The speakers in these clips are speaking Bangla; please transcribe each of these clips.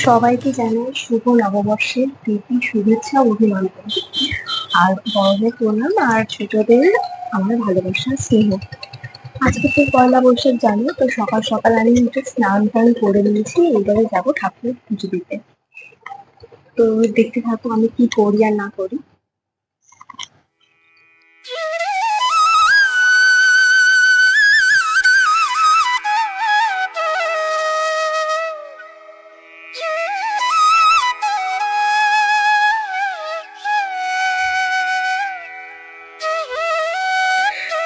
সবাইকে জানাই শুভ নববর্ষের প্রীতি, শুভেচ্ছা অভিনন্দন। আর বড়দের প্রণাম আর ছোটদের আমার ভালোবাসা স্নেহ। আজকে তো পয়লা বৈশাখ, জানো? তো সকাল সকাল আমি একটু স্নান টান করে নিয়েছি এবারে যাব ঠাকুর পুজো দিতে। তো দেখতে থাকো আমি কি করি আর না করি।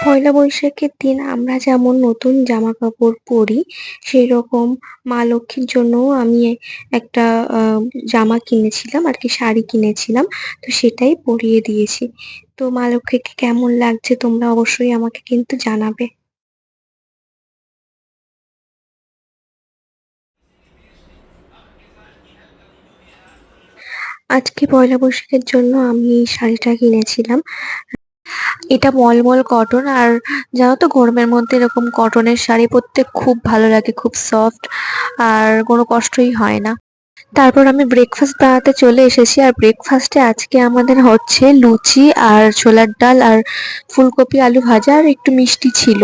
পয়লা বৈশাখের দিন আমরা যেমন নতুন জামা কাপড় পরি সেই রকম মা লক্ষ্মীর জন্যও আমি একটা জামা কিনেছিলাম, আর কি শাড়ি কিনেছিলাম, তো সেটাই পরিয়ে দিয়েছি। তো মা লক্ষ্মীকে কেমন লাগছে তোমরা অবশ্যই আমাকে কিন্তু জানাবে। আজকে পয়লা বৈশাখের জন্য আমি এই শাড়িটা কিনেছিলাম। এটা মলমল কটন আর জানো তো গরমের মধ্যে এরকম কটনের শাড়ি পরতে খুব ভালো লাগে, খুব সফট আর কোনো কষ্টই হয় না। তারপর আমি ব্রেকফাস্ট বানাতে চলে এসেছি। আর ব্রেকফাস্টে আজকে আমাদের হচ্ছে লুচি আর ছোলার ডাল আর ফুলকপি আলু ভাজা আর একটু মিষ্টি ছিল।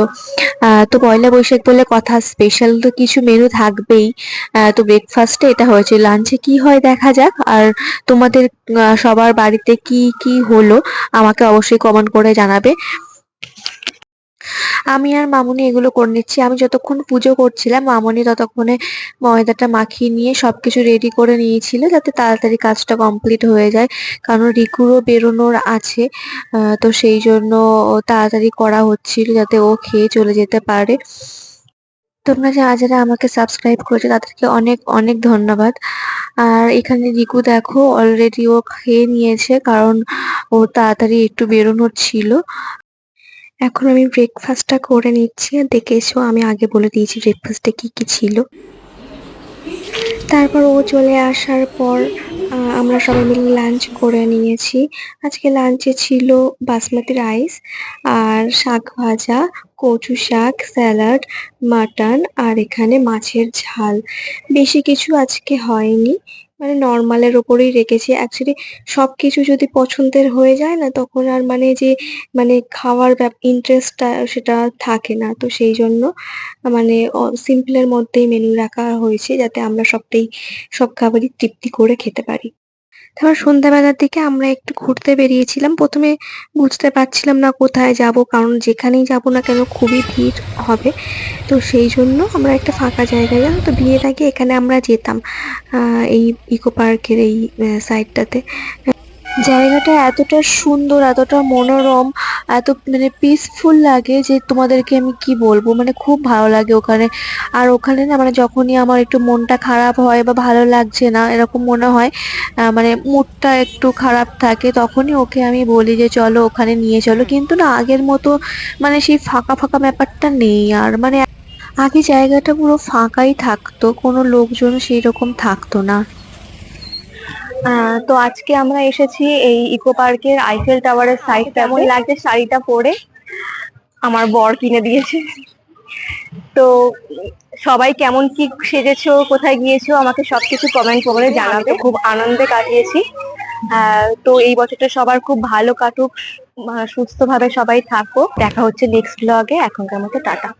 তো পয়লা বৈশাখ বলে কথা স্পেশাল তো কিছু মেনু থাকবেই। তো ব্রেকফাস্টে এটা হয়েছে। লাঞ্চে কি হয় দেখা যাক। আর তোমাদের সবার বাড়িতে কি কি হলো আমাকে অবশ্যই কমেন্ট করে জানাবে। আমি আর মামুনি এগুলো করে নিচ্ছি। আমি যতক্ষণ পুজো করছিলাম, মামুনি ততক্ষণে ময়দাটা মাখিয়ে নিয়ে সবকিছু রেডি করে নিয়েছিল যাতে তাড়াতাড়ি কাজটা কমপ্লিট হয়ে যায়। কারণ রিকুরও বেরোনোর আছে তো সেই জন্য তাড়াতাড়ি করা হচ্ছিল যাতে ও খেয়ে চলে যেতে পারে। তোমরা যারা যারা আমাকে সাবস্ক্রাইব করেছ, তাদেরকে অনেক অনেক ধন্যবাদ। আর এখানে রিকু দেখো অলরেডি ও খেয়ে নিয়েছে, কারণ ও তাড়াতাড়ি একটু বেরোনোর ছিল। এখন আমি ব্রেকফাস্টটা করে নিচ্ছি আর দেখে এসো, আমি আগে বলে দিয়েছি ব্রেকফাস্টে কি কি ছিল। তারপর ও চলে আসার পর আমরা সবাই মিলে লাঞ্চ করে নিয়েছি। আজকে লাঞ্চে ছিল বাসমতি রাইস আর শাক ভাজা, কচু শাক স্যালাড মাটন আর এখানে মাছের ঝাল। বেশি কিছু আজকে হয়নি। মানে নর্মালের ওপরেই রেখেছি। অ্যাকচুয়ালি সবকিছু যদি পছন্দের হয়ে যায় না, তখন আর মানে যে মানে খাওয়ার ইন্টারেস্টটা সেটা থাকে না। তো সেই জন্য মানে সিম্পলের মধ্যেই মেনু রাখা হয়েছে যাতে আমরা সবটাই, সব খাবারই তৃপ্তি করে খেতে পারি। তারপর সন্ধ্যাবেলার দিকে আমরা একটু ঘুরতে বেরিয়েছিলাম। প্রথমে বুঝতে পারছিলাম না কোথায় যাব, কারণ যেখানেই যাব না কেন খুবই ভিড় হবে। তো সেই জন্য আমরা একটা ফাঁকা জায়গায় জানো তো বিয়ের আগে এখানে আমরা যেতাম এই ইকো পার্কের এই সাইডটাতে জায়গাটা এতটা সুন্দর, এতটা মনোরম, এত মানে পিসফুল লাগে যে তোমাদেরকে আমি কি বলব? মানে খুব ভালো লাগে ওখানে। আর ওখানে না মানে যখনই আমার একটু মনটা খারাপ হয় বা ভালো লাগছে না, এরকম মনে হয় মানে মুডটা একটু খারাপ থাকে, তখনই ওকে আমি বলি যে চলো ওখানে নিয়ে চলো। কিন্তু না আগের মতো মানে সেই ফাঁকা ফাঁকা ব্যাপারটা নেই আর। মানে আগে জায়গাটা পুরো ফাঁকাই থাকতো, কোনো লোকজন সেই রকম থাকতো না। তো আজকে আমরা এসেছি এই ইকো পার্কের আইফেল টাওয়ারের সাইড কেমন লাগছে শাড়িটা পরে? আমার বর কিনে দিয়েছে। তো সবাই কেমন কি সেজেছো, কোথায় গিয়েছো, আমাকে সবকিছু কমেন্ট করে জানাবে। খুব আনন্দে কাটিয়েছি। তো এই বছরটা সবার খুব ভালো কাটুক। সুস্থভাবে সবাই থাকো দেখা হচ্ছে নেক্সট ব্লগে এখনকার মতো টাটা।